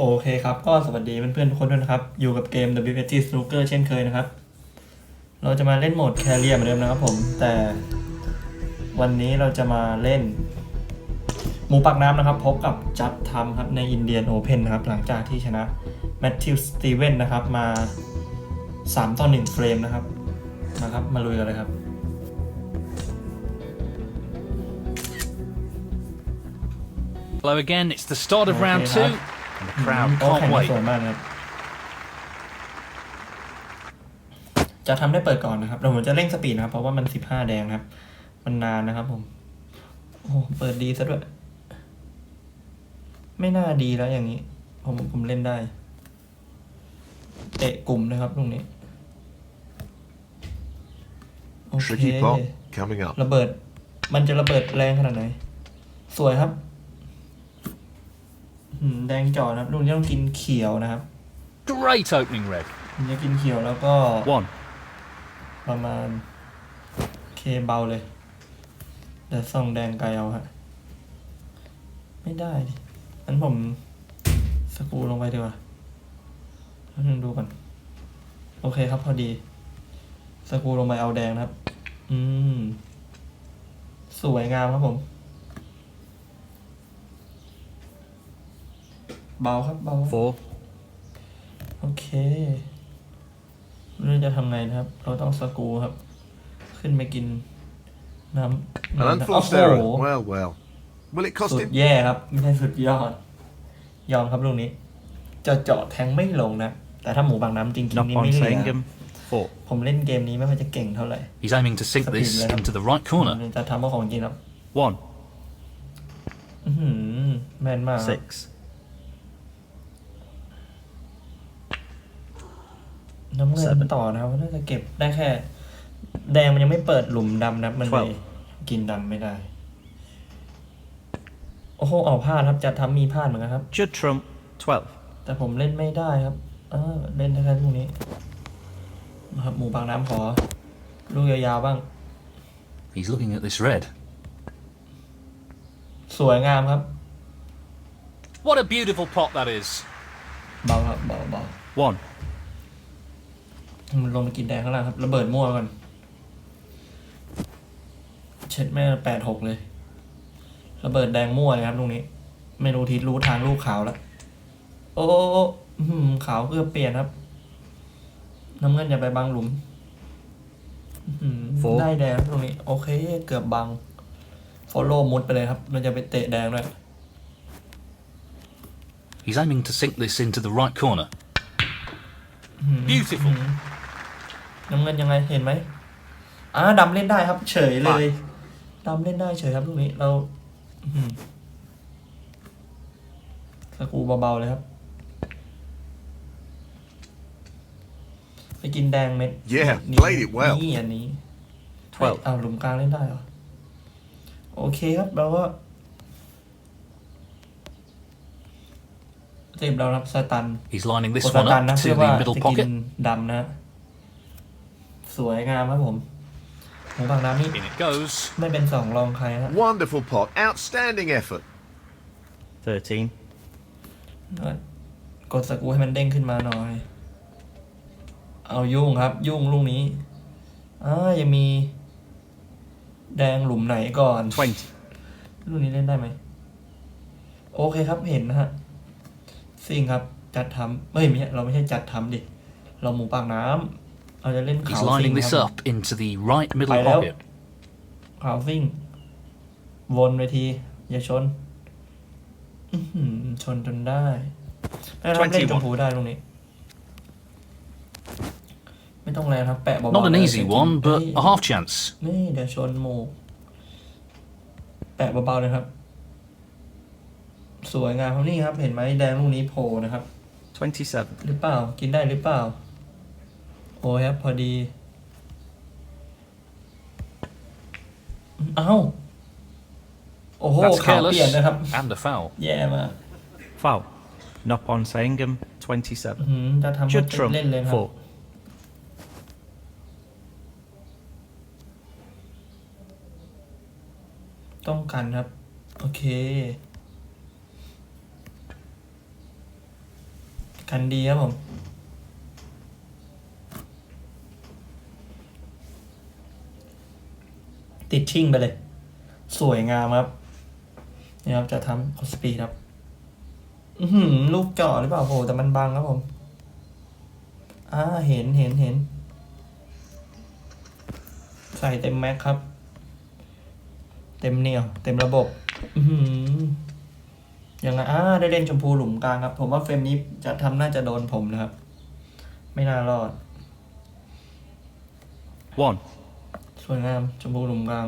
โอเคครับ ก็สวัสดีเพื่อนๆทุกคนด้วยนะครับ อยู่กับเกม WPG Snooker เช่นเคยนะครับ เราจะมาเล่นโหมดแคเรียเหมือนเดิมนะครับผม แต่วันนี้เราจะมาเล่น หมูปากน้ำนะครับ พบกับจัดทำครับในอินเดียนโอเพนนะครับ หลังจากที่ชนะแมทธิวสตีเวนนะครับ มา 3 ต่อ 1 เฟรมนะครับนะครับ มาลุยกันเลยครับ Hello again. It's the start of round two, Okay, and the crowd โต๊ะแข่ง can't มา wait. สวยมากนะครับจะทำได้เปิดก่อนนะครับเราผมจะเร่งสปีดนะครับ เพราะว่ามันสิบห้าแดงนะครับ มันนานนะครับผม โอ้โหเปิดดีซะด้วย ไม่น่าดีแล้วอย่างนี้ ผมผมเล่นได้ เตะกลุ่มนะครับตรงนี้ โอเค Tricky pot coming up. ระเบิด มันจะระเบิดแรงขนาดไหน สวยครับอืม แดงจ่อนะครับลุงจะต้องกินเขียวนะครับ Great opening red. ผมจะกินเขียวแล้วก็ One. ประมาณเคเบาเลยเดี๋ยวส่องแดงไกลเอาฮะไม่ได้ดิงั้นผมสกรูลงไปดีกว่าแล้วนึงดูก่อนโอเคครับพอดี สกรูลงไปเอาแดงนะครับ อืม สวยงามครับผม เบาครับเบา Four. โอเคไม่รู้จะทำไงนะครับ เราต้องสกรูครับ ขึ้นไปกินน้ำ An น้ำ unforced โอ้ error. โห Well, well. Will it cost สุด him? แย่ครับ ไม่ใช่สุดยอด ยอมครับลูกนี้ จะเจาะแทงไม่ลงนะ แต่ถ้าหมูบางน้ำจริงๆ Knock นี่ on ไม่เหลือ Sangam. Four. ผมเล่นเกมนี้ไม่ค่อยจะเก่งเท่าไหร่ He's aiming to sink this Something there. into the right corner. จะทำว่าของจริงครับ One. อื้อหือแม่นมากครับ Six. น้ำเงิน Seven ต่อนะครับน่าจะเก็บได้แค่ แดงมันยังไม่เปิดหลุมดำนะครับมันเลย Twelve กินดำไม่ได้ โอ้โหเอาพลาดครับจะทำมีพลาดเหมือนกันครับ Judd Trump. Twelve. แต่ผมเล่นไม่ได้ครับ เออเล่นได้แค่ลูกนี้นะครับหมูปากน้ำขอ ลูกยาวๆบ้าง He's looking at this red. สวยงามครับ What a beautiful pot that is. เบาครับเบาเบา One. มันลงมากินแดงข้างล่างครับระเบิดมั่วก่อน เช็ดแม่แปดหกเลยระเบิดแดงมั่วเลยครับลูกนี้ ไม่รู้ทิศรู้ทางลูกขาวแล้วโอ้โอ้อื้อหือขาวเกือบเปลี่ยนครับ น้ำเงินอย่าไปบังหลุมอื้อหือโฟได้แดงครับตรงนี้ โอเค เกือบบังฟอลโล่มุดไปเลยครับ มันจะไปเตะแดงด้วย He's aiming to sink this into the right corner. อื้อหือ Beautiful. น้ำเงินยังไงเห็นไหมอ่าดำเล่นได้ครับ เฉยเลยดำเล่นได้เฉยครับลูกนี้เราอื้อหือสกรูเบาๆเลยครับ ไปกินแดงเม็ด Yeah, นี่ played it well. นี่อันนี้ Twelve เอาหลุมกลางเล่นได้เหรอ โอเคครับเราก็เต็มเรารับสตัน He's lining ก this ดส one ตัน up นะ to เพื่อว่า the จะ middle กิน pocket. ดำนะ สวยงามครับผมหมูบางน้ำนี่ In it goes. ไม่เป็นสองรองใครนะ Wonderful pot. Outstanding effort. Thirteen. กดสกรูให้มันเด้งขึ้นมาหน่อย เอายุ่งครับ ยุ่งลูกนี้อ่ายังมี แดงหลุมไหนก่อน Twenty. ลูกนี้เล่นได้ไหม โอเคครับเห็นนะฮะสิ่งครับ จัดทำเฮ้ยไม่ใช่เราไม่ใช่จัดทำดิ เราหมูปากน้ำ เราจะเล่น He's ขาวซิ่ง lining ค this รับ up into the right middle Phải đâu? pocket. ขาวซิ่ง วนไปที อย่าชน อื้อหือชนจนได้ได้รับเล่น21ชมพูได้ตรงนี้ ไม่ต้องแรงครับ แปะเบาๆ Not an ได้ easy แต่ one, เฮ้ but ย a half chance. นี่เดี๋ยวชนหมูแปะเบาๆเลยครับ สวยงามครับนี่ครับ เห็นไหมแดงลูกนี้โผล่นะครับ Twenty-seven. หรือเปล่ากินได้หรือเปล่า โอ้ยครับพอดี เอ้า โอ้โห That's ขาวเปลี่ยน careless นะครับ and a foul. แย่มาก Foul. Knock on Sangam. Twenty-seven. อืมจะทำ Judd ให้ Trump. เล่นเลยครับ Four. ต้องกันครับ โอเคคันดีครับผม ติดชิ่งไปเลย สวยงามครับนี่ครับจะทำคอสปีดครับ อือหือลูกเจาะหรือเปล่าโหแต่มันบังครับผม อ่าเห็นเห็นเห็น ใส่เต็มแม็กครับ เต็มเหนียว เต็มระบบ อือหือยังไงอ่าได้เล่นชมพูหลุมกลางครับ ผมว่าเฟรมนี้จะทำน่าจะโดนผมนะครับ ไม่น่ารอด One. สวยงามชมพูหลุมกลาง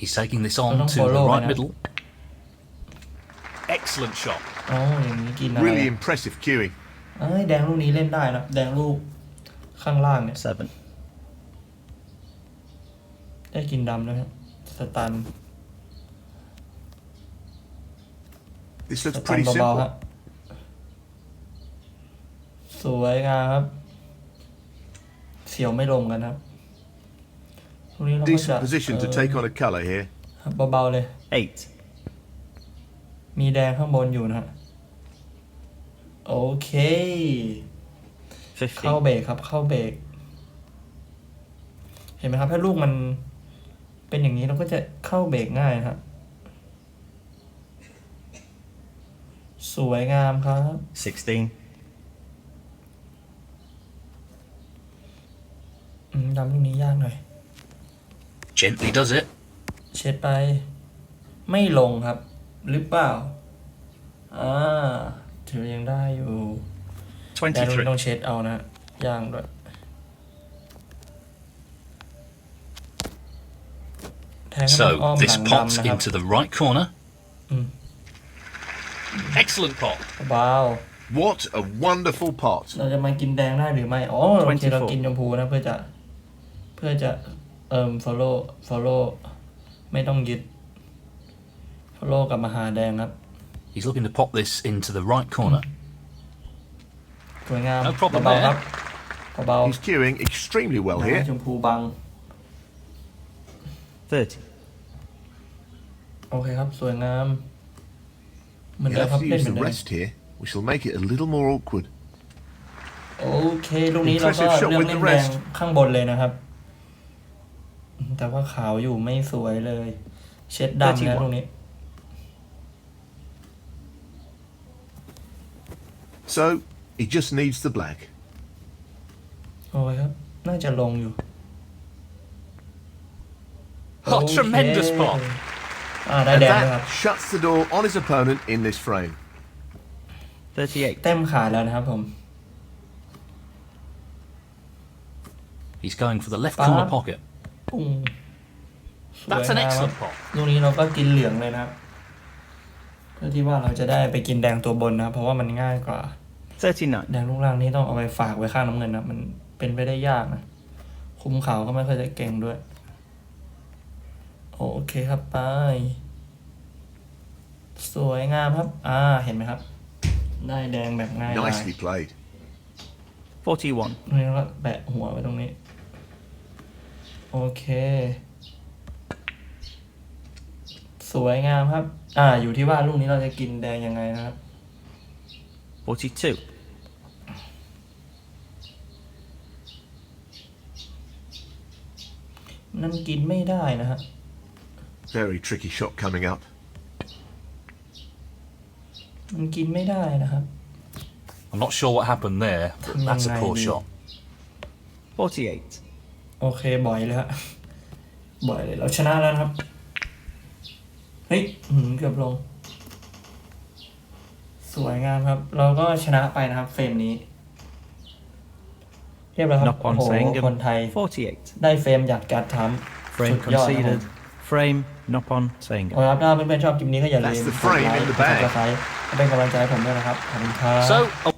He's taking this Well, on don't to the follow, right man. middle. Excellent shot. อ๋ออย่างนี้กินอะไร Really impressive queuing. เอ้ยแดงลูกนี้เล่นได้นะ แดงลูกข้างล่างเนี่ย Seven. ได้กินดำด้วยครับสตัน This ส looks ตัน pretty เบาๆ simple. ฮะสวยงามครับเสียวไม่ลงกันครับตรงนี้เราก็จะ Decent position to เอ่อ take on a color here. เบาๆเลย 8. มีแดงข้างบนอยู่นะฮะโอเค เข้าเบรกครับ เข้าเบรกเห็นไหมครับ ถ้าลูกมันเป็นอย่างนี้เราก็จะเข้าเบรกง่ายนะครับ สวยงามครับ 16. ดำลูกนี้ยากหน่อย Gently does it. เช็ดไป ไม่ลงครับ หรือเปล่า อ่า ถือยังได้อยู่แต่ลูกนี้ Twenty-three. ต้องเช็ดเอานะย่างด้วย แทงให้มันอ้อม So ห this ลัง pops ดำนะครับ into the right corner. Mm. Excellent pot. เบา What a wonderful pot. เราจะมากินแดงได้หรือไม่ อ๋อโอเค 24 เรากินชมพูนะเพื่อจะ เพื่อจะเอ่ม follow follow ไม่ต้องยึด follow กลับมาหาแดงครับ He's looking to pop this into the right corner. สวยงาม No problem เบาๆ there. ครับเบา He's queuing extremely well ๆ here. ชมพูบัง Thirty. โอเคครับ สวยงาม เหมือน He'll เดิมครับ have to เล่น use เหมือน the เดิม rest here, which will make it a little more awkward. โอเค ลูกนี้เราก็ Impressive shot เลือก with เล่ the นแดง rest ข้างบนเลยนะครับ แต่ว่าขาวอยู่ไม่สวยเลย เช็ดดำนะ31ลูกนี้ So, he just needs the black. โอ้ยครับ น่าจะลงอยู่ Oh, โอเค tremendous pot. อ่าได้ And แดงด้วยครับ that shuts the door on his opponent in this frame. Thirty-eight. เต็มขาแล้วนะครับผม He's going for the left Bob. corner pocket. ปุ้งสวย That's an งามครับ excellent pot. ลูกนี้เราก็กินเหลืองเลยนะครับ เพื่อที่ว่าเราจะได้ไปกินแดงตัวบนนะครับเพราะว่ามันง่ายกว่า Thirty-nine. แดงลูกล่างนี้ต้องเอาไปฝากไว้ข้างน้ำเงินนะ มันเป็นไปได้ยากนะ คุมเขาก็ไม่ค่อยจะเก่งด้วย โอเคครับไป สวยงามครับ อ่า เห็นไหมครับ ได้แดงแบบง่ายดาย Nicely played. Forty-one. นี่ก็แปะหัวไว้ตรงนี้ โอเค สวยงามครับ อ่า อยู่ที่ว่าลูกนี้เราจะกินแดงยังไงนะครับ Forty-two. นั่นกินไม่ได้นะฮะ Very tricky shot coming up. มันกินไม่ได้นะครับ I'm not sure what happened there, but that's a poor Maybe. shot. Forty-eight. โอเคบ่อยเลยฮะบ่อยเลยเราชนะแล้วนะครับ เฮ้ยหืมเกือบลง สวยงามครับ เราก็ชนะไปนะครับ เฟรมนี้ เรียบร้อยครับ Knock โอ้ on โห Sangam. คนไทย Forty-eight. ได้เฟรมจากการทำ Frame สุดยอดนะครับผม conceded. Frame. Knock on Sangam. โอ้ยครับถ้าเพื่อนๆชอบคลิปนี้ก็อย่าลืม That's the กด frame ไล in ค์ the กด bag. subscribe เป็นกำลังใจให้ผมด้วยนะครับขอบคุณครับ So